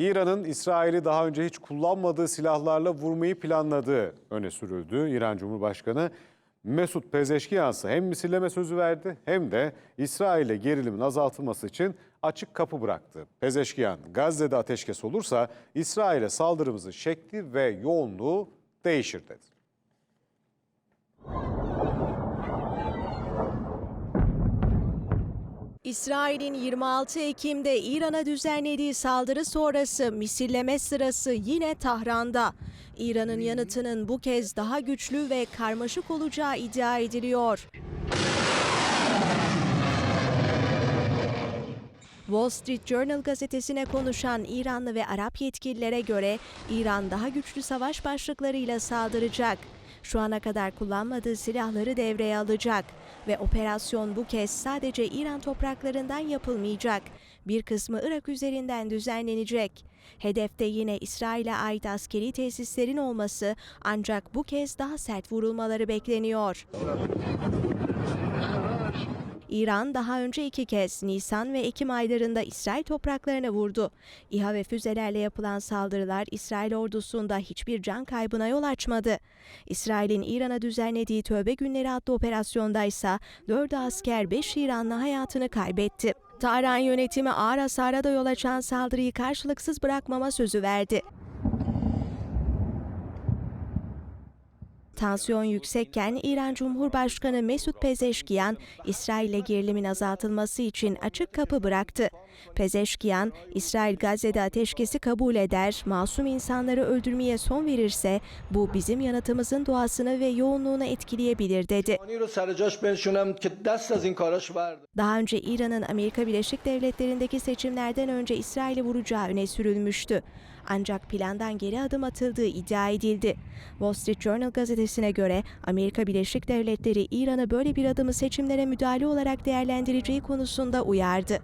İran'ın İsrail'i daha önce hiç kullanmadığı silahlarla vurmayı planladığı öne sürüldü. İran Cumhurbaşkanı Mesut Pezeşkiyan ise hem misilleme sözü verdi hem de İsrail'e gerilimin azaltılması için açık kapı bıraktı. Pezeşkiyan, Gazze'de ateşkes olursa İsrail'e saldırımızın şekli ve yoğunluğu değişir dedi. İsrail'in 26 Ekim'de İran'a düzenlediği saldırı sonrası misilleme sırası yine Tahran'da. İran'ın yanıtının bu kez daha güçlü ve karmaşık olacağı iddia ediliyor. Wall Street Journal gazetesine konuşan İranlı ve Arap yetkililere göre İran daha güçlü savaş başlıklarıyla saldıracak. Şu ana kadar kullanmadığı silahları devreye alacak ve operasyon bu kez sadece İran topraklarından yapılmayacak. Bir kısmı Irak üzerinden düzenlenecek. Hedefte yine İsrail'e ait askeri tesislerin olması ancak bu kez daha sert vurulmaları bekleniyor. İran daha önce iki kez Nisan ve Ekim aylarında İsrail topraklarına vurdu. İHA ve füzelerle yapılan saldırılar İsrail ordusunda hiçbir can kaybına yol açmadı. İsrail'in İran'a düzenlediği Tövbe Günleri adlı operasyonda ise 4 asker 5 İranlı hayatını kaybetti. Tahran yönetimi ağır hasara da yol açan saldırıyı karşılıksız bırakmama sözü verdi. Tansiyon yüksekken İran Cumhurbaşkanı Mesut Pezeşkiyan, İsrail'e gerilimin azaltılması için açık kapı bıraktı. Pezeşkiyan, İsrail Gazze'de ateşkesi kabul eder, masum insanları öldürmeye son verirse bu bizim yanıtımızın doğasını ve yoğunluğunu etkileyebilir dedi. Daha önce İran'ın Amerika Birleşik Devletleri'ndeki seçimlerden önce İsrail'i vuracağı öne sürülmüştü. Ancak plandan geri adım atıldığı iddia edildi. Wall Street Journal gazetesi gazetesine göre Amerika Birleşik Devletleri İran'ı böyle bir adımı seçimlere müdahale olarak değerlendireceği konusunda uyardı.